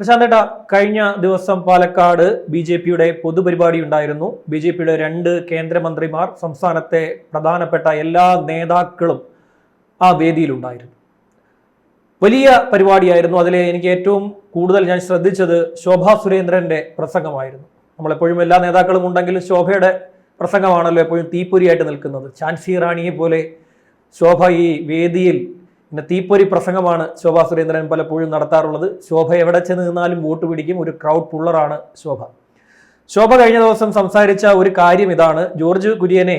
പ്രശാന്തേട്ടാ കഴിഞ്ഞ ദിവസം Palakkad B J പിയുടെ പൊതുപരിപാടി ഉണ്ടായിരുന്നു. ബി ജെ പിയുടെ രണ്ട് കേന്ദ്രമന്ത്രിമാർ സംസ്ഥാനത്തെ പ്രധാനപ്പെട്ട എല്ലാ നേതാക്കളും ആ വേദിയിലുണ്ടായിരുന്നു. വലിയ പരിപാടിയായിരുന്നു. അതിൽ എനിക്ക് ഏറ്റവും കൂടുതൽ ഞാൻ ശ്രദ്ധിച്ചത് ശോഭാ സുരേന്ദ്രന്റെ പ്രസംഗമായിരുന്നു. നമ്മളെപ്പോഴും എല്ലാ നേതാക്കളും ഉണ്ടെങ്കിലും ശോഭയുടെ പ്രസംഗമാണല്ലോ എപ്പോഴും തീപ്പൊരിയായിട്ട് നിൽക്കുന്നത്. ഝാൻസി റാണിയെ പോലെ ശോഭ ഈ വേദിയിൽ പിന്നെ തീപ്പൊരി പ്രസംഗമാണ് ശോഭാ സുരേന്ദ്രൻ പലപ്പോഴും നടത്താറുള്ളത്. ശോഭ എവിടെ ചെന്ന് നിന്നാലും വോട്ട് പിടിക്കും. ഒരു ക്രൗഡ് പുള്ളറാണ് ശോഭ. ശോഭ കഴിഞ്ഞ ദിവസം സംസാരിച്ച ഒരു കാര്യം ഇതാണ്. ജോർജ് കുര്യനെ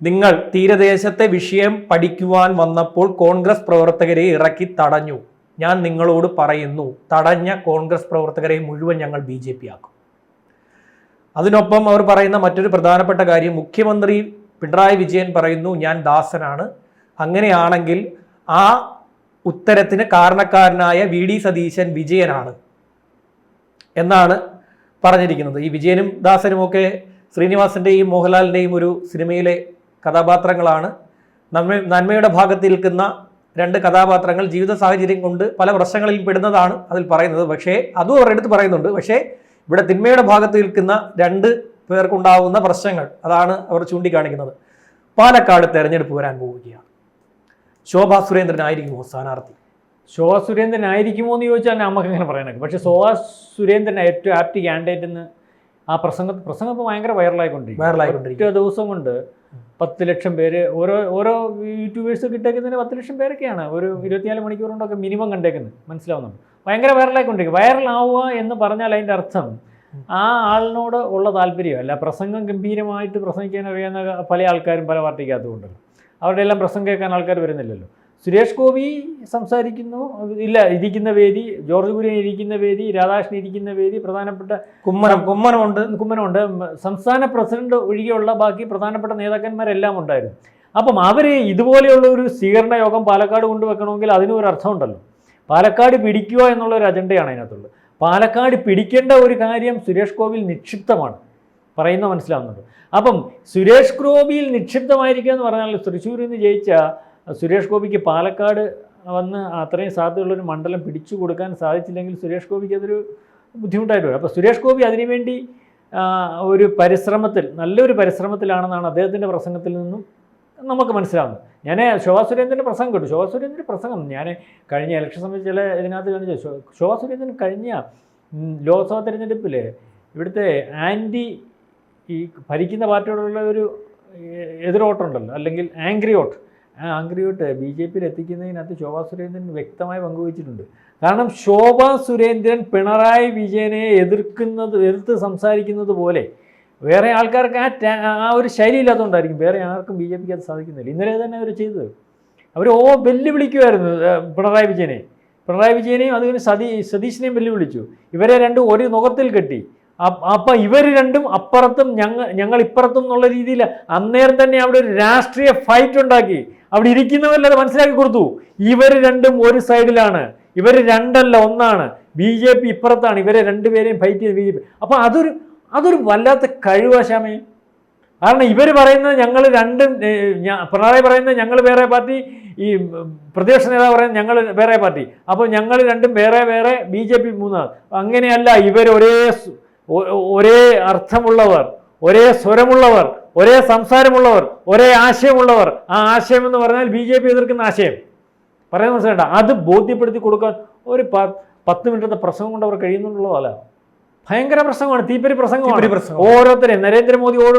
നിങ്ങൾ തീരദേശത്തെ വിഷയം പഠിക്കുവാൻ വന്നപ്പോൾ കോൺഗ്രസ് പ്രവർത്തകരെ ഇറക്കി തടഞ്ഞു. ഞാൻ നിങ്ങളോട് പറയുന്നു തടഞ്ഞ കോൺഗ്രസ് പ്രവർത്തകരെ മുഴുവൻ ഞങ്ങൾ ബി ജെ പി ആക്കും. അതിനൊപ്പം അവർ പറയുന്ന മറ്റൊരു പ്രധാനപ്പെട്ട കാര്യം മുഖ്യമന്ത്രി പിണറായി വിജയൻ പറയുന്നു ഞാൻ ദാസനാണ്. അങ്ങനെയാണെങ്കിൽ ആ ഉത്തരത്തിന് കാരണക്കാരനായ വി ഡി സതീശൻ വിജയനാണ് എന്നാണ് പറഞ്ഞിരിക്കുന്നത്. ഈ വിജയനും ദാസനും ഒക്കെ ശ്രീനിവാസന്റെയും മോഹൻലാലിന്റെയും ഒരു സിനിമയിലെ കഥാപാത്രങ്ങളാണ്. നന്മ നന്മയുടെ ഭാഗത്ത് നിൽക്കുന്ന രണ്ട് കഥാപാത്രങ്ങൾ ജീവിത സാഹചര്യം കൊണ്ട് പല പ്രശ്നങ്ങളിൽ പെടുന്നതാണ് അതിൽ പറയുന്നത്. പക്ഷേ അതും അവരുടെ അടുത്ത് പറയുന്നുണ്ട്. പക്ഷേ ഇവിടെ തിന്മയുടെ ഭാഗത്ത് നിൽക്കുന്ന രണ്ട് പേർക്കുണ്ടാവുന്ന പ്രശ്നങ്ങൾ അതാണ് അവർ ചൂണ്ടിക്കാണിക്കുന്നത്. പാലക്കാട് തെരഞ്ഞെടുപ്പ് വരാൻ പോവുകയാണ്. ശോഭാ സുരേന്ദ്രനായിരിക്കുമോ സ്ഥാനാർത്ഥി? ശോഭാ സുരേന്ദ്രൻ ആയിരിക്കുമോ എന്ന് ചോദിച്ചാൽ നമുക്ക് അങ്ങനെ പറയാനൊക്കെ പക്ഷേ ശോഭാ സുരേന്ദ്രൻ ഏറ്റവും ആപ്റ്റ് ക്യാൻഡിഡേറ്റ് എന്ന് ആ പ്രസംഗ പ്രസംഗം ഇപ്പോൾ ഭയങ്കര വൈറലായിക്കൊണ്ടിരിക്കും വൈറലായിക്കൊണ്ടിരിക്കും ഒറ്റ ദിവസം കൊണ്ട് പത്ത് ലക്ഷം പേര് ഓരോ ഓരോ യൂട്യൂബേഴ്സ് കിട്ടേക്കുന്നതിന് പത്ത് ലക്ഷം പേരൊക്കെയാണ്. ഒരു ഇരുപത്തിനാല് മണിക്കൂർ കൊണ്ടൊക്കെ മിനിമം കണ്ടേക്കുന്നത്. മനസ്സിലാവുന്നുണ്ട്. ഭയങ്കര വൈറലായിക്കൊണ്ടിരിക്കും വൈറലാവുക എന്ന് പറഞ്ഞാൽ അതിന്റെ അർത്ഥം ആ ആളിനോട് ഉള്ള താല്പര്യമല്ല. പ്രസംഗം ഗംഭീരമായിട്ട് പ്രസംഗിക്കാൻ അറിയാവുന്ന പല ആൾക്കാരും പല പാർട്ടിക്കകത്തുമുണ്ടല്ലോ അവരുടെ എല്ലാം പ്രസംഗം കേൾക്കാൻ ആൾക്കാർ വരുന്നില്ലല്ലോ. സുരേഷ് ഗോപി സംസാരിക്കുന്നു ഇല്ല ഇരിക്കുന്ന വേദി ജോർജ് കുര്യൻ ഇരിക്കുന്ന വേദി രാധാകൃഷ്ണൻ ഇരിക്കുന്ന വേദി പ്രധാനപ്പെട്ട കുമ്മനം. കുമ്മനമുണ്ട് കുമ്മനമുണ്ട്. സംസ്ഥാന പ്രസിഡന്റ് ഒഴികെയുള്ള ബാക്കി പ്രധാനപ്പെട്ട നേതാക്കന്മാരെല്ലാം ഉണ്ടായിരുന്നു. അപ്പം അവർ ഇതുപോലെയുള്ള ഒരു സ്വീകരണ യോഗം പാലക്കാട് കൊണ്ടുവെക്കണമെങ്കിൽ അതിനും ഒരു അർത്ഥമുണ്ടല്ലോ. പാലക്കാട് പിടിക്കുക എന്നുള്ള ഒരു അജണ്ടയാണ് അതിനകത്തുള്ളത്. പാലക്കാട് പിടിക്കേണ്ട ഒരു കാര്യം സുരേഷ് ഗോപിയിൽ നിക്ഷിപ്തമാണ്. പറയുന്ന മനസ്സിലാവുന്നുണ്ട്. അപ്പം സുരേഷ് ഗോപിയിൽ നിക്ഷിപ്തമായിരിക്കുക എന്ന് പറഞ്ഞാൽ തൃശ്ശൂരിൽ നിന്ന് ജയിച്ച സുരേഷ് ഗോപിക്ക് പാലക്കാട് വന്ന് അത്രയും സാധ്യതയുള്ളൊരു മണ്ഡലം പിടിച്ചു കൊടുക്കാൻ സാധിച്ചില്ലെങ്കിൽ സുരേഷ് ഗോപിക്ക് അതൊരു ബുദ്ധിമുട്ടായിട്ട് വരും. അപ്പോൾ സുരേഷ് ഗോപി അതിനുവേണ്ടി ഒരു പരിശ്രമത്തിൽ നല്ലൊരു പരിശ്രമത്തിലാണെന്നാണ് അദ്ദേഹത്തിന്റെ പ്രസംഗത്തിൽ നിന്നും നമുക്ക് മനസ്സിലാവുന്നത്. ഞാൻ ശോഭാ സുരേന്ദ്രന്റെ പ്രസംഗം കേട്ടു. ശോഭാ സുരേന്ദ്രന്റെ പ്രസംഗം ഞാൻ കഴിഞ്ഞ ഇലക്ഷൻ സമയത്ത് ചില ഇതിനകത്ത് കാണിച്ചു ശോഭാ സുരേന്ദ്രൻ കഴിഞ്ഞ ലോക്സഭാ തെരഞ്ഞെടുപ്പിൽ ഇവിടുത്തെ ആന്റി ഈ ഭരിക്കുന്ന പാർട്ടിയോടുള്ള ഒരു എതിരോട്ടുണ്ടല്ലോ. അല്ലെങ്കിൽ ആംഗ്രി ഓട്ട് ആ ആംഗ്രി ഓട്ട് ബി ജെ പിയിൽ എത്തിക്കുന്നതിനകത്ത് ശോഭാ സുരേന്ദ്രൻ വ്യക്തമായി പങ്കുവച്ചിട്ടുണ്ട്. കാരണം ശോഭാ സുരേന്ദ്രൻ പിണറായി വിജയനെ എതിർക്കുന്നത് എതിർത്ത് സംസാരിക്കുന്നത് പോലെ വേറെ ആൾക്കാർക്ക് ആ ആ ഒരു ശൈലി ഇല്ലാത്തതുകൊണ്ടായിരിക്കും വേറെ ആർക്കും ബി ജെ പിക്ക് അത് സാധിക്കുന്നില്ല. ഇന്നലെ തന്നെ അവർ ചെയ്തത്. അവർ ഓ വെല്ലുവിളിക്കുമായിരുന്നു പിണറായി വിജയനെ. പിണറായി വിജയനെയും അതുപോലെ സതീ സതീഷിനെയും വെല്ലുവിളിച്ചു. ഇവരെ രണ്ടും ഒരു നുഖത്തിൽ കെട്ടി. അപ്പ- ഇവർ രണ്ടും അപ്പുറത്തും ഞങ്ങൾ ഞങ്ങൾ ഇപ്പുറത്തും എന്നുള്ള രീതിയിൽ അന്നേരം തന്നെ അവിടെ ഒരു രാഷ്ട്രീയ ഫൈറ്റ് ഉണ്ടാക്കി. അവിടെ ഇരിക്കുന്നവരത് മനസ്സിലാക്കി കൊടുത്തു. ഇവർ രണ്ടും ഒരു സൈഡിലാണ് ഇവർ രണ്ടല്ല ഒന്നാണ്. ബി ജെ പി ഇപ്പുറത്താണ്. ഇവരെ രണ്ടുപേരെയും ഫൈറ്റ് ചെയ്ത് ബി ജെ പി. അപ്പോൾ അതൊരു അതൊരു വല്ലാത്ത കഴിവാശാമേ കാരണം ഇവർ പറയുന്നത് ഞങ്ങൾ രണ്ടും പിണറായി പറയുന്നത് ഞങ്ങൾ വേറെ പാർട്ടി ഈ പ്രതിപക്ഷ നേതാവ് പറയുന്നത് ഞങ്ങൾ വേറെ പാർട്ടി. അപ്പോൾ ഞങ്ങൾ രണ്ടും വേറെ വേറെ ബി ജെ പി മൂന്നാണ്. അങ്ങനെയല്ല ഇവർ ഒരേ ഒരേ അർത്ഥമുള്ളവർ ഒരേ സ്വരമുള്ളവർ ഒരേ സംസാരമുള്ളവർ ഒരേ ആശയമുള്ളവർ. ആ ആശയം എന്ന് പറഞ്ഞാൽ ബി ജെ പി എതിർക്കുന്ന ആശയം. പറയാൻ മനസ്സിലാണ്ട അത് ബോധ്യപ്പെടുത്തി കൊടുക്കാൻ ഒരു പ- പത്ത് മിനിറ്റത്തെ പ്രസംഗം കൊണ്ട് അവർ കഴിയുന്നുള്ളതല്ല. ഭയങ്കര പ്രസംഗമാണ് തീപ്പരി പ്രസംഗമാണ്. ഓരോരുത്തരെയും നരേന്ദ്രമോദി ഓട്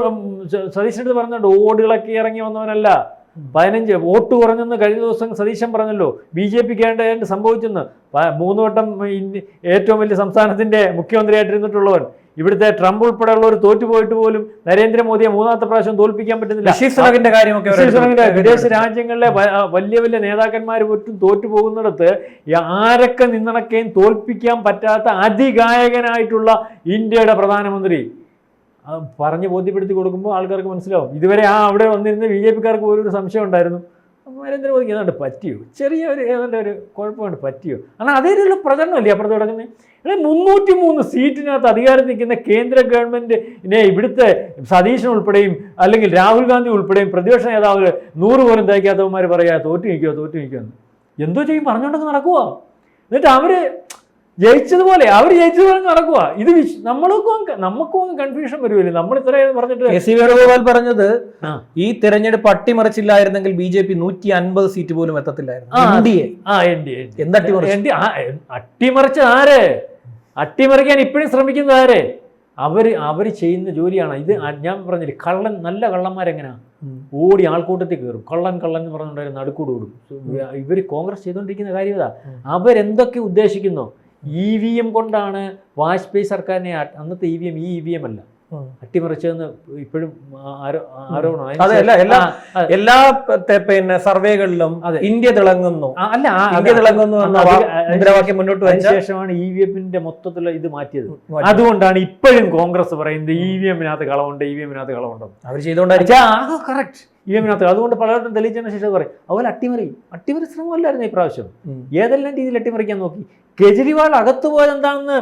സതീശനടുത്ത് പറഞ്ഞിട്ടുണ്ട് ഓടുകളൊക്കെ ഇറങ്ങി വന്നവനല്ല. പതിനഞ്ച് വോട്ട് കുറഞ്ഞെന്ന് കഴിഞ്ഞ ദിവസം സതീശൻ പറഞ്ഞല്ലോ ബി ജെ പിക്ക് ഏണ്ട സംഭവിച്ചെന്ന്. മൂന്ന് വട്ടം ഏറ്റവും വലിയ സംസ്ഥാനത്തിന്റെ മുഖ്യമന്ത്രിയായിട്ടിരുന്നിട്ടുള്ളവൻ. ഇവിടുത്തെ ട്രംപ് ഉൾപ്പെടെയുള്ളവർ തോറ്റുപോയിട്ട് പോലും നരേന്ദ്രമോദിയെ മൂന്നാമത്തെ പ്രാവശ്യം തോൽപ്പിക്കാൻ പറ്റുന്നില്ല. സുനകിന്റെ കാര്യമൊക്കെ വിദേശ രാജ്യങ്ങളിലെ വലിയ വലിയ നേതാക്കന്മാർ ഒറ്റും തോറ്റു പോകുന്നിടത്ത് ഈ ആരൊക്കെ നിന്നണക്കെയും തോൽപ്പിക്കാൻ പറ്റാത്ത അതിഗായകനായിട്ടുള്ള ഇന്ത്യയുടെ പ്രധാനമന്ത്രി. പറഞ്ഞ് ബോധ്യപ്പെടുത്തി കൊടുക്കുമ്പോൾ ആൾക്കാർക്ക് മനസ്സിലാവും. ഇതുവരെ ആ അവിടെ വന്നിരുന്ന ബി ജെ പിക്കാർക്ക് പോലും ഒരു സംശയം ഉണ്ടായിരുന്നു. നരേന്ദ്രമോദിക്ക് ഏതാണ്ട് പറ്റിയോ? ചെറിയ ഒരു ഏതാണ്ട് ഒരു കുഴപ്പമാണ് പറ്റിയോ? കാരണം അതേ രീതിയിലുള്ള പ്രചരണമല്ലേ അപ്പുറത്ത് കിടക്കുന്നത് ഇവിടെ മുന്നൂറ്റി മൂന്ന് സീറ്റിനകത്ത് അധികാരം നിൽക്കുന്ന കേന്ദ്ര ഗവൺമെന്റിനെ ഇവിടുത്തെ സതീശൻ ഉൾപ്പെടെയും അല്ലെങ്കിൽ രാഹുൽ ഗാന്ധി ഉൾപ്പെടെയും പ്രതിപക്ഷ നേതാവ് നൂറ് പോലും തയ്ക്കാത്തവന്മാർ പറയുക തോറ്റു നിൽക്കുക തോറ്റു നിൽക്കുമെന്ന് എന്തോ ചെയ്യും പറഞ്ഞുകൊണ്ടൊക്കെ നടക്കുവോ. എന്നിട്ട് അവർ ജയിച്ചതുപോലെ അവർ ജയിച്ചതുപോലെ നടക്കുക ഇത് നമ്മൾക്കും നമുക്കും കൺഫ്യൂഷൻ വരുമല്ലോ നമ്മൾ ഇത്രയും പറഞ്ഞിട്ട് എസ് സി വേണുഗോപാൽ പറഞ്ഞത് ഈ തെരഞ്ഞെടുപ്പ് അട്ടിമറിച്ചില്ലായിരുന്നെങ്കിൽ ബി ജെ പി നൂറ്റി അൻപത് സീറ്റ് പോലും എത്തത്തില്ലായിരുന്നു. അട്ടിമറിച്ചത് ആര്? അട്ടിമറിക്കാൻ ഇപ്പോഴും ശ്രമിക്കുന്നത് ആര്? അവർ അവർ ചെയ്യുന്ന ജോലിയാണ്. ഇത് ഞാൻ പറഞ്ഞില്ലേ കള്ളൻ നല്ല കള്ളന്മാരെങ്ങനെയാ ഓടി ആൾക്കൂട്ടത്തിൽ കയറും. കള്ളൻ കള്ളൻ എന്ന് പറഞ്ഞുകൊണ്ടായിരുന്നു നടുക്കൂട് ഓടും. ഇവർ കോൺഗ്രസ് ചെയ്തുകൊണ്ടിരിക്കുന്ന കാര്യം ഇതാ. അവരെന്തൊക്കെ ഉദ്ദേശിക്കുന്നു? ഇ വി എം കൊണ്ടാണ് വാജ്പേയി സർക്കാരിനെ അന്നത്തെ ഇ വി എം ഈ ഇ വി എം അല്ല. അട്ടിമറിച്ചതെന്ന് ഇപ്പോഴും ആരോ- ആരോപണം എല്ലാ- പിന്നെ സർവേകളിലും ഇന്ത്യ തിളങ്ങുന്നു. അല്ല ഇന്ത്യ തിളങ്ങുന്നു മുദ്രാവാക്യം മുന്നോട്ട് വെച്ച ശേഷമാണ് ഇ വി എമ്മിന്റെ മൊത്തത്തിലുള്ള ഇത് മാറ്റിയത്. അതുകൊണ്ടാണ് ഇപ്പോഴും കോൺഗ്രസ് പറയുന്നത് ഇ വി എമ്മിനകത്ത് കളവുണ്ട് ഇ വി എമ്മിനകത്ത് കളവുണ്ടെന്ന് അവർ ചെയ്തുകൊണ്ടായിരിക്കും. കറക്റ്റ് ഇ എമ്മിനകത്ത് അതുകൊണ്ട് പലർക്കും തെളിയിച്ചതിന് ശേഷം പറയും അതുപോലെ അട്ടിമറി അട്ടിമറി ശ്രമമല്ലായിരുന്നു ഈ പ്രാവശ്യം. ഏതെല്ലാം രീതിയിൽ അട്ടിമറിക്കാൻ നോക്കി? കെജ്രിവാൾ അകത്തു പോയത് എന്താണെന്ന്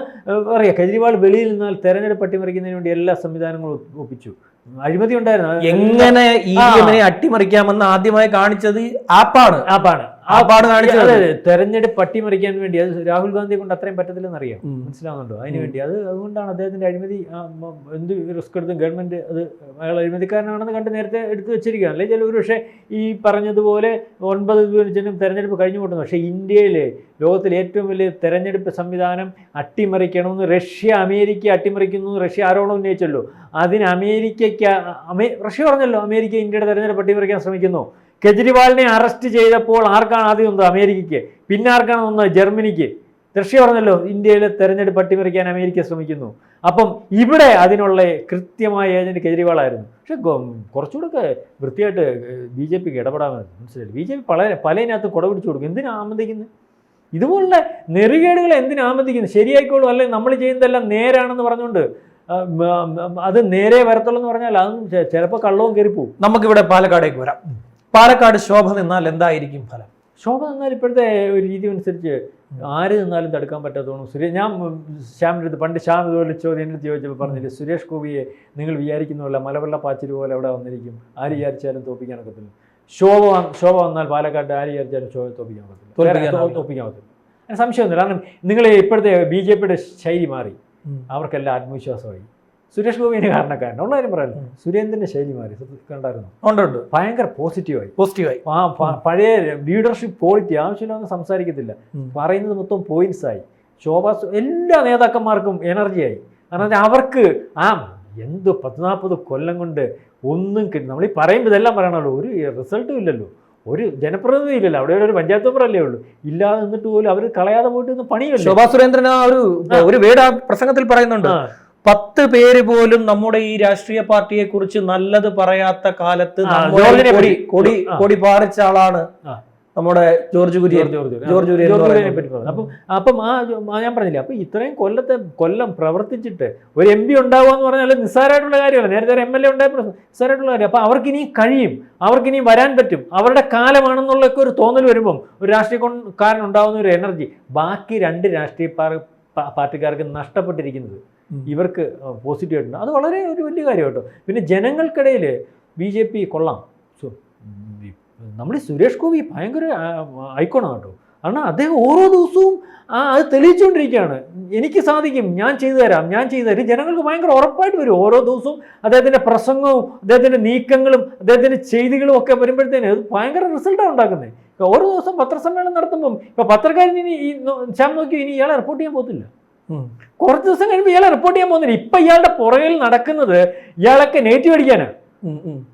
കെജ്രിവാൾ വെളിയിൽ നിന്നാൽ തെരഞ്ഞെടുപ്പ് അട്ടിമറിക്കുന്നതിന് വേണ്ടി എല്ലാ സംവിധാനങ്ങളും ഒപ്പിച്ചു. അഴിമതി ഉണ്ടായിരുന്നു. എങ്ങനെ ഈ അട്ടിമറിക്കാമെന്ന് ആദ്യമായി കാണിച്ചത് ആപ്പാണ്. ആപ്പാണ്. ആപ്പാണ് കാണിച്ചത്. അതെ, അതെ. തെരഞ്ഞെടുപ്പ് പട്ടിമറിക്കാൻ വേണ്ടി. അത് രാഹുൽ ഗാന്ധിയെ കൊണ്ട് അത്രയും പറ്റത്തില്ലെന്ന് അറിയാം. മനസ്സിലാവുന്നുണ്ടോ? അതിന് വേണ്ടി. അത് അതുകൊണ്ടാണ് അദ്ദേഹത്തിന്റെ അഴിമതി എന്ത് റിസ്ക് എടുത്തും ഗവൺമെന്റ് അത് അയാൾ അഴിമതിക്കാരനാണെന്ന് കണ്ട് നേരത്തെ എടുത്തു വെച്ചിരിക്കുകയാണ്. അല്ലെങ്കിൽ ചില ഒരുപക്ഷെ ഈ പറഞ്ഞതുപോലെ ഒൻപത് ജനം തെരഞ്ഞെടുപ്പ് കഴിഞ്ഞു പോട്ടുന്നു പക്ഷേ ഇന്ത്യയിലെ ലോകത്തിലെ ഏറ്റവും വലിയ തെരഞ്ഞെടുപ്പ് സംവിധാനം അട്ടിമറിക്കണമെന്ന് റഷ്യ അമേരിക്ക അട്ടിമറിക്കുന്നു. റഷ്യ ആരോപണം ഉന്നയിച്ചല്ലോ. അതിന് അമേരിക്കയ്ക്ക് അമേ റഷ്യ പറഞ്ഞല്ലോ അമേരിക്ക ഇന്ത്യയുടെ തെരഞ്ഞെടുപ്പ് അട്ടിമറിക്കാൻ ശ്രമിക്കുന്നു. കെജ്രിവാളിനെ അറസ്റ്റ് ചെയ്തപ്പോൾ ആർക്കാണ് ആദ്യം വന്നത് അമേരിക്കയ്ക്ക്? പിന്നെ ആർക്കാണ് വന്നത് ജർമ്മനിക്ക്? റഷ്യ പറഞ്ഞല്ലോ ഇന്ത്യയിലെ തെരഞ്ഞെടുപ്പ് അട്ടിമറിക്കാൻ അമേരിക്ക ശ്രമിക്കുന്നു. അപ്പം ഇവിടെ അതിനുള്ള കൃത്യമായ ഏജന്റ് കെജ്രിവാളായിരുന്നു. പക്ഷെ കുറച്ചുകൂടെ വൃത്തിയായിട്ട് ബി ജെ പിക്ക് ഇടപെടാമെന്ന് മനസ്സിലായി ബി ജെ പി പല പലതിനകത്ത് കുട പിടിച്ചു കൊടുക്കും. എന്തിനാ ആമന്തിക്കുന്നത് ഇതുപോലുള്ള നെറുകേടുകൾ എന്തിനാ ആമന്തിക്കുന്നത് ശരിയായിക്കോളൂ അല്ലെങ്കിൽ നമ്മൾ ചെയ്യുന്നതെല്ലാം നേരാണെന്ന് പറഞ്ഞുകൊണ്ട് അത് നേരെ വരത്തുള്ളൂ എന്ന് പറഞ്ഞാൽ അതും ചിലപ്പോൾ കള്ളവും കയറിപ്പോവും. നമുക്കിവിടെ പാലക്കാടേക്ക് വരാം. പാലക്കാട് ശോഭ നിന്നാൽ എന്തായിരിക്കും ഫലം? ശോഭ നിന്നാൽ ഇപ്പോഴത്തെ ഒരു രീതി അനുസരിച്ച് ആര് നിന്നാലും തടുക്കാൻ പറ്റാത്തതാണ്? സുരേഷ് ഞാൻ ശ്യാമിന്റെ അടുത്ത് പണ്ട് ശ്യാം ഇതുപോലെ ചോദ്യം എന്റെ അടുത്ത് ചോദിച്ചപ്പോൾ പറഞ്ഞില്ലേ സുരേഷ് ഗോപിയെ നിങ്ങൾ വിചാരിക്കുന്നതല്ല മലവെള്ള പാച്ചിരി പോലെ അവിടെ വന്നിരിക്കും? ആര് വിചാരിച്ചാലും തോപ്പിക്കാൻ ഒക്കത്തില്ല. ശോഭ ശോഭ വന്നാൽ പാലക്കാട്ട് ആര് വിചാരിച്ചാലും ശോഭ തോപ്പിക്കാൻ വേറെ തോപ്പിക്കാൻ അതിന് സംശയമൊന്നുമില്ല. കാരണം നിങ്ങൾ ഇപ്പോഴത്തെ ബി ജെ പിയുടെ ശൈലി മാറി. അവർക്കെല്ലാം ആത്മവിശ്വാസമായി. സുരേഷ് ഗോപിന്റെ കാരണക്കാരൻ. ഉള്ള കാര്യം പറയാലോ. സുരേന്ദ്രന്റെ ശൈലി മാറി. കണ്ടായിരുന്നു? ഉണ്ട് ഉണ്ട്. ഭയങ്കര പോസിറ്റീവായി. പോസിറ്റീവായി. ആ പഴയ ലീഡർഷിപ്പ് ക്വാളിറ്റി ആവശ്യമില്ലാന്ന് സംസാരിക്കത്തില്ല. പറയുന്നത് മൊത്തം പോയിന്റ്സ് ആയി. ശോഭാ എല്ലാ നേതാക്കന്മാർക്കും എനർജിയായി കാരണം അവർക്ക് ആ എന്ത് പത്ത് നാൽപ്പത് കൊല്ലം കൊണ്ട് ഒന്നും കിട്ടി നമ്മൾ ഈ പറയുമ്പോൾ ഇതെല്ലാം പറയണല്ലോ. ഒരു റിസൾട്ടും ഇല്ലല്ലോ. ഒരു ജനപ്രതിനിധി ഇല്ലല്ലോ. അവിടെ ഒരു പഞ്ചായത്ത് മെമ്പറല്ലേ ഉള്ളൂ. ഇല്ലാതെ നിന്നിട്ട് പോലും അവർ കളയാതെ പോയിട്ട് പണിയല്ലോ ശോഭാ സുരേന്ദ്രൻ ആ ഒരു ഒരു വേട് ആ പ്രസംഗത്തിൽ പറയുന്നുണ്ട്. പത്ത് പേര് പോലും നമ്മുടെ ഈ രാഷ്ട്രീയ പാർട്ടിയെ കുറിച്ച് നല്ലത് പറയാത്ത കാലത്ത് കൊടി. കൊടി കൊടി പാറിച്ച ആളാണ് നമ്മുടെ ജോർജ് കുര്യൻ. ജോർജ് കുര്യനെ. പറ്റി പറഞ്ഞു. അപ്പം അപ്പം ആ ഞാൻ പറഞ്ഞില്ലേ അപ്പം ഇത്രയും കൊല്ലത്തെ കൊല്ലം പ്രവർത്തിച്ചിട്ട് ഒരു എം പി ഉണ്ടാവുക എന്ന് പറഞ്ഞാൽ നിസ്സാരമായിട്ടുള്ള കാര്യമല്ല. നേരത്തെ ഒരു എം എൽ എ ഉണ്ടായ നിസ്സാരമായിട്ടുള്ള കാര്യം. അപ്പം അവർക്ക് ഇനി കഴിയും. അവർക്ക് ഇനി വരാൻ പറ്റും. അവരുടെ കാലമാണെന്നുള്ളൊക്കെ ഒരു തോന്നൽ വരുമ്പം ഒരു രാഷ്ട്രീയക്കാരൻ ഉണ്ടാവുന്ന ഒരു എനർജി. ബാക്കി രണ്ട് രാഷ്ട്രീയ പാർട്ടിക്കാർക്ക് നഷ്ടപ്പെട്ടിരിക്കുന്നത്. ഇവർക്ക് പോസിറ്റീവ് ആയിട്ടുണ്ട്. അത് വളരെ ഒരു വലിയ കാര്യം കേട്ടോ പിന്നെ ജനങ്ങൾക്കിടയിൽ ബി ജെ പി കൊള്ളാം. നമ്മൾ സുരേഷ് ഗോപി ഭയങ്കര ഐക്കോണാണ് കേട്ടോ. കാരണം അദ്ദേഹം ഓരോ ദിവസവും അത് തെളിയിച്ചുകൊണ്ടിരിക്കുകയാണ്. എനിക്ക് സാധിക്കും ഞാൻ ചെയ്തു തരാം ഞാൻ ചെയ്തു തരും. ജനങ്ങൾക്ക് ഭയങ്കര ഉറപ്പായിട്ട് വരും. ഓരോ ദിവസവും അദ്ദേഹത്തിന്റെ പ്രസംഗവും അദ്ദേഹത്തിന്റെ നീക്കങ്ങളും അദ്ദേഹത്തിന്റെ ചെയ്തികളും ഒക്കെ വരുമ്പോഴത്തേന് അത് ഭയങ്കര റിസൾട്ടാണ് ഉണ്ടാക്കുന്നത്. ഓരോ ദിവസം പത്രസമ്മേളനം നടത്തുമ്പം ഇപ്പോൾ പത്രക്കാരൻ ഇനി ഈ ശ്യാം നോക്കി ഇനി ഇയാളെ റിപ്പോർട്ട് ചെയ്യാൻ പോകത്തില്ല. കുറച്ച് ദിവസം കഴിയുമ്പോൾ ഇയാളെ റിപ്പോർട്ട് ചെയ്യാൻ പോകുന്നില്ല. ഇപ്പൊ ഇയാളുടെ പുറകിൽ നടക്കുന്നത് ഇയാളൊക്കെ നെഗറ്റീവ് അടിക്കാനാണ്.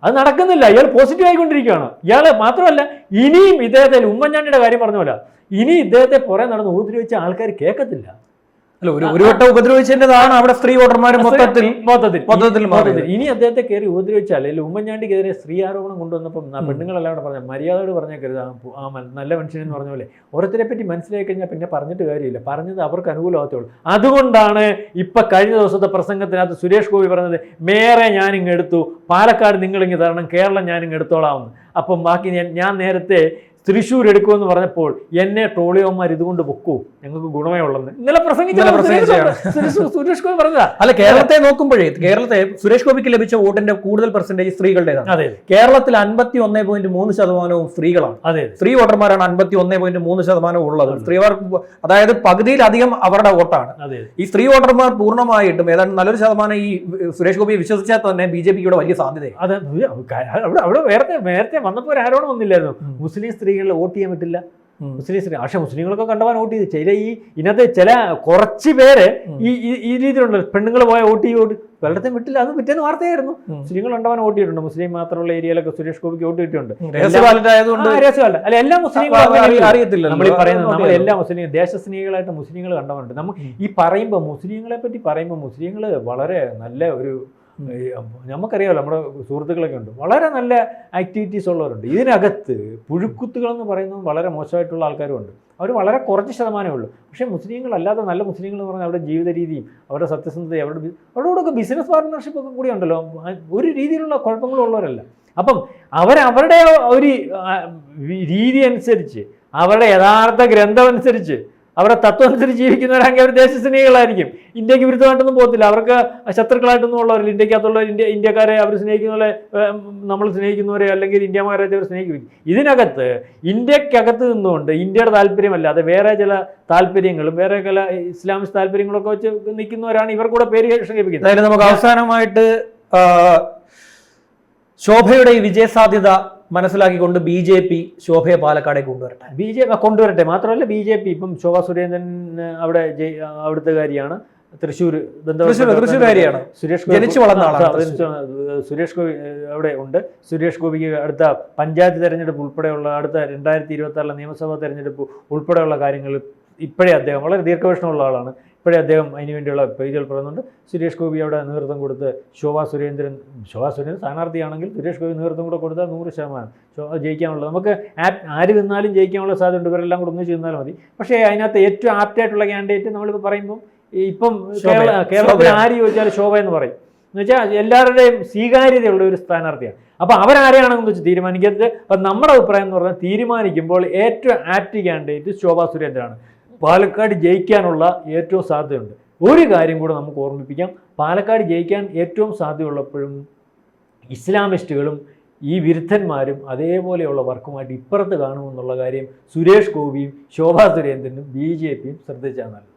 അത് നടക്കുന്നില്ല. ഇയാൾ പോസിറ്റീവ് ആയിക്കൊണ്ടിരിക്കുകയാണ്. ഇയാൾ മാത്രമല്ല ഇനിയും ഇദ്ദേഹത്തെ ഉമ്മൻചാണ്ടിയുടെ കാര്യം പറഞ്ഞ പോലെ ഇനി ഇദ്ദേഹത്തെ പുറകെ നടന്ന് ഉപദ്രവിച്ച ആൾക്കാർ കേൾക്കത്തില്ല. അല്ല ഒരു ഒരു വട്ടം ഉപദ്രവിച്ചതാണ് അവിടെ സ്ത്രീ വോട്ടർമാർ മൊത്തത്തിൽ. മൊത്തത്തിൽ. മൊത്തത്തിൽ. ഇനി അദ്ദേഹത്തെ കയറി ഉപദ്രവിച്ചാൽ അല്ലെങ്കിൽ ഉമ്മൻചാണ്ടിക്കെതിരെ സ്ത്രീ ആരോപണം കൊണ്ടുവന്നപ്പം. പെണ്ണുങ്ങളെല്ലാം അവിടെ പറഞ്ഞ മര്യാദയോട് പറഞ്ഞാൽ ആ ആ നല്ല മനുഷ്യനെന്ന് പറഞ്ഞ പോലെ. ഓരോരുത്തരെ പറ്റി മനസ്സിലാക്കി കഴിഞ്ഞാൽ പിന്നെ പറഞ്ഞിട്ട് കാര്യമില്ല. പറഞ്ഞത് അവർക്ക് അനുകൂലമാകത്തുള്ളൂ. അതുകൊണ്ടാണ് ഇപ്പൊ കഴിഞ്ഞ ദിവസത്തെ പ്രസംഗത്തിനകത്ത് സുരേഷ് ഗോപി പറഞ്ഞത് മേറെ ഞാനിങ്ങ് എടുത്തു. പാലക്കാട് നിങ്ങളിങ്ങ് തരണം. കേരളം ഞാനിങ്ങ് എടുത്തോളാമെന്ന് അപ്പം ബാക്കി ഞാൻ ഞാൻ നേരത്തെ തൃശ്ശൂർ എടുക്കുമെന്ന് പറഞ്ഞപ്പോൾ എന്നെ ട്രോളിയോന്മാർ ഇതുകൊണ്ട് പൊക്കൂ. ഞങ്ങൾക്ക് ഗുണമേ ഉള്ളെന്ന്. ഇന്നലെ സുരേഷ് ഗോപി പറഞ്ഞതാ? അല്ല കേരളത്തെ നോക്കുമ്പോഴേ കേരളത്തെ സുരേഷ് ഗോപിക്ക് ലഭിച്ച വോട്ടിന്റെ കൂടുതൽ പെർസെന്റേജ് സ്ത്രീകളുടേതാണ്. അതെ കേരളത്തിൽ അൻപത്തി ഒന്നേ പോയിന്റ് മൂന്ന് ശതമാനവും സ്ത്രീകളാണ്. അതെ സ്ത്രീ വോട്ടർമാരാണ് അൻപത്തി ഒന്നേ പോയിന്റ് മൂന്ന് ശതമാനം ഉള്ളത്. സ്ത്രീവർ അതായത് പകുതിയിലധികം അവരുടെ വോട്ടാണ്. അതെ ഈ സ്ത്രീ വോട്ടർമാർ പൂർണമായിട്ടും ഏതാണ്ട് നല്ലൊരു ശതമാനം ഈ സുരേഷ് ഗോപിയെ വിശ്വസിച്ചാൽ തന്നെ ബി ജെ പിക്ക് ഇവിടെ വലിയ സാധ്യതയാണ്. അതെ അവിടെ അവിടെ നേരത്തെ നേരത്തെ വന്നപ്പോൾ ആരോടും വന്നില്ലായിരുന്നു മുസ്ലിം മുസ്ലിം സ്ത്രീകളിൽ വോട്ട് ചെയ്യാൻ പറ്റില്ല. മുസ്ലിം സ്ത്രീ പക്ഷെ മുസ്ലിങ്ങളൊക്കെ കണ്ടവാൻ വോട്ട് ചെയ്തു. ചില ഈ ഇന്നത്തെ ചില കുറച്ച് പേര് ഈ ഈ- രീതിയിലുണ്ട് രീതിയിലുണ്ടല്ലോ. പെണ്ണുങ്ങൾ പോയ വോട്ട് ചെയ്ത് വോട്ട് വെള്ളത്തെ വിട്ടില്ല. അത് പിറ്റേന്ന് വാർത്തയായിരുന്നു. മുസ്ലിങ്ങൾ കണ്ടവാൻ വോട്ട് ചെയ്തിട്ടുണ്ട്. മുസ്ലിം മാത്രമുള്ള ഏരിയയിലൊക്കെ സുരേഷ് ഗോപിക്ക് വോട്ട് കിട്ടിയിട്ടുണ്ട് അല്ല. എല്ലാ മുസ്ലിങ്ങളും അറിയത്തില്ല നമ്മൾ പറയുന്നത് നമ്മൾ എല്ലാ മുസ്ലിം ദേശസ്നേഹികളായിട്ട് മുസ്ലിങ്ങൾ കണ്ടവനുണ്ട് നമുക്ക് ഈ പറയുമ്പോൾ മുസ്ലിങ്ങളെ പറ്റി പറയുമ്പോൾ മുസ്ലിങ്ങൾ വളരെ നല്ല ഒരു നമുക്കറിയാമല്ലോ നമ്മുടെ സുഹൃത്തുക്കളൊക്കെ ഉണ്ട്. വളരെ നല്ല ആക്ടിവിറ്റീസ് ഉള്ളവരുണ്ട്. ഇതിനകത്ത് പുഴുക്കുത്തുകൾ എന്ന് പറയുന്നത് വളരെ മോശമായിട്ടുള്ള ആൾക്കാരും ഉണ്ട്. അവർ വളരെ കുറച്ച് ശതമാനമേ ഉള്ളൂ. പക്ഷേ മുസ്ലിങ്ങളല്ലാതെ നല്ല മുസ്ലിങ്ങൾ എന്ന് പറഞ്ഞാൽ അവരുടെ ജീവിത രീതിയും അവരുടെ സത്യസന്ധതയും അവരുടെ അവരോടൊക്കെ ബിസിനസ് പാർട്ട്ണർഷിപ്പ് ഒക്കെ കൂടി ഉണ്ടല്ലോ. ഒരു രീതിയിലുള്ള കുഴപ്പങ്ങളും ഉള്ളവരല്ല. അപ്പം അവരവരുടെ ഒരു രീതി അനുസരിച്ച് അവരുടെ യഥാർത്ഥ ഗ്രന്ഥം അനുസരിച്ച് അവരുടെ തത്വം അനുസരിച്ച് ജീവിക്കുന്നവരാണെങ്കിൽ അവർ ദേശസ്നേഹികളായിരിക്കും ഇന്ത്യയ്ക്ക് വിരുദ്ധമായിട്ടൊന്നും പോകത്തില്ല. അവർക്ക് ശത്രുക്കളായിട്ടൊന്നും ഉള്ളവരില്ല. ഇന്ത്യക്കകത്തുള്ള ഇന്ത്യ ഇന്ത്യക്കാരെ അവർ സ്നേഹിക്കുന്നവരെ നമ്മൾ സ്നേഹിക്കുന്നവരെ അല്ലെങ്കിൽ ഇന്ത്യമാരെ അവർ സ്നേഹിക്കും. ഇതിനകത്ത് ഇന്ത്യക്കകത്ത് നിന്നുകൊണ്ട് ഇന്ത്യയുടെ താല്പര്യമല്ലാതെ വേറെ ചില താല്പര്യങ്ങളും വേറെ ചില ഇസ്ലാമിക് താല്പര്യങ്ങളൊക്കെ വെച്ച് നിൽക്കുന്നവരാണ് ഇവർ കൂടെ പേര് അതായത് നമുക്ക് അവസാനമായിട്ട് ശോഭയുടെ ഈ വിജയസാധ്യത മനസ്സിലാക്കിക്കൊണ്ട് ബി ജെ പി ശോഭയെ പാലക്കാടേക്ക് കൊണ്ടുവരട്ടെ. B J കൊണ്ടുവരട്ടെ. മാത്രമല്ല ബി ജെ പി ഇപ്പം ശോഭാ സുരേന്ദ്രൻ അവിടെ അവിടുത്തെ കാര്യമാണ്. തൃശ്ശൂർ തൃശ്ശൂർ തൃശ്ശൂർകാരിയാണ് സുരേഷ് ഗോപി ജനിച്ചു വളർന്ന ആളാണ് സുരേഷ് ഗോപി അവിടെ ഉണ്ട്. സുരേഷ് ഗോപിക്ക് അടുത്ത പഞ്ചായത്ത് തെരഞ്ഞെടുപ്പ് ഉൾപ്പെടെയുള്ള അടുത്ത രണ്ടായിരത്തി ഇരുപത്തി ആറിലെ നിയമസഭാ തെരഞ്ഞെടുപ്പ് ഉൾപ്പെടെയുള്ള കാര്യങ്ങൾ ഇപ്പോഴേ അദ്ദേഹം വളരെ ദീർഘവീക്ഷണമുള്ള ആളാണ്. ഇപ്പോഴേ അദ്ദേഹം അതിന് വേണ്ടിയുള്ള പേജുകൾ പറയുന്നുണ്ട്. സുരേഷ് ഗോപി അവിടെ നേതൃത്വം കൊടുത്ത് ശോഭാ സുരേന്ദ്രൻ ശോഭാ സുരേന്ദ്രൻ സ്ഥാനാർത്ഥിയാണെങ്കിൽ സുരേഷ് ഗോപി നേതൃത്വം കൂടെ കൊടുത്താൽ നൂറ് ശതമാനം ജയിക്കാനുള്ളത്. നമുക്ക് ആര് നിന്നാലും ജയിക്കാനുള്ള സാധ്യത ഉണ്ട്. ഇവരെല്ലാം കൂടെ ഒന്നിച്ച് നിന്നാലും മതി. പക്ഷേ അതിനകത്ത് ഏറ്റവും ആപ്റ്റായിട്ടുള്ള ക്യാൻഡിഡേറ്റ് നമ്മളിപ്പോൾ പറയുമ്പോൾ ഇപ്പം. കേരള കേരളത്തിൽ ആര് ചോദിച്ചാൽ ശോഭ എന്ന് പറയും. എന്ന് വെച്ചാൽ എല്ലാവരുടെയും സ്വീകാര്യതയുള്ള ഒരു സ്ഥാനാർത്ഥിയാണ്. അപ്പോൾ അവരാരെയാണെന്ന് വെച്ച് തീരുമാനിക്കരുത്. അപ്പം നമ്മുടെ അഭിപ്രായം എന്ന് പറഞ്ഞാൽ തീരുമാനിക്കുമ്പോൾ ഏറ്റവും ആപ്റ്റ് ക്യാൻഡിഡേറ്റ് ശോഭാ സുരേന്ദ്രനാണ്. പാലക്കാട് ജയിക്കാനുള്ള ഏറ്റവും സാധ്യതയുണ്ട്. ഒരു കാര്യം കൂടെ നമുക്ക് ഓർമ്മിപ്പിക്കാം. പാലക്കാട് ജയിക്കാൻ ഏറ്റവും സാധ്യതയുള്ളപ്പോഴും ഇസ്ലാമിസ്റ്റുകളും ഈ വിരുദ്ധന്മാരും അതേപോലെയുള്ള വർക്കുമായിട്ട് ഇപ്പുറത്ത് കാണുമെന്നുള്ള കാര്യം സുരേഷ് ഗോപിയും ശോഭാ സുരേന്ദ്രനും ബി ജെ പിയും ശ്രദ്ധിച്ചാൽ നല്ലത്.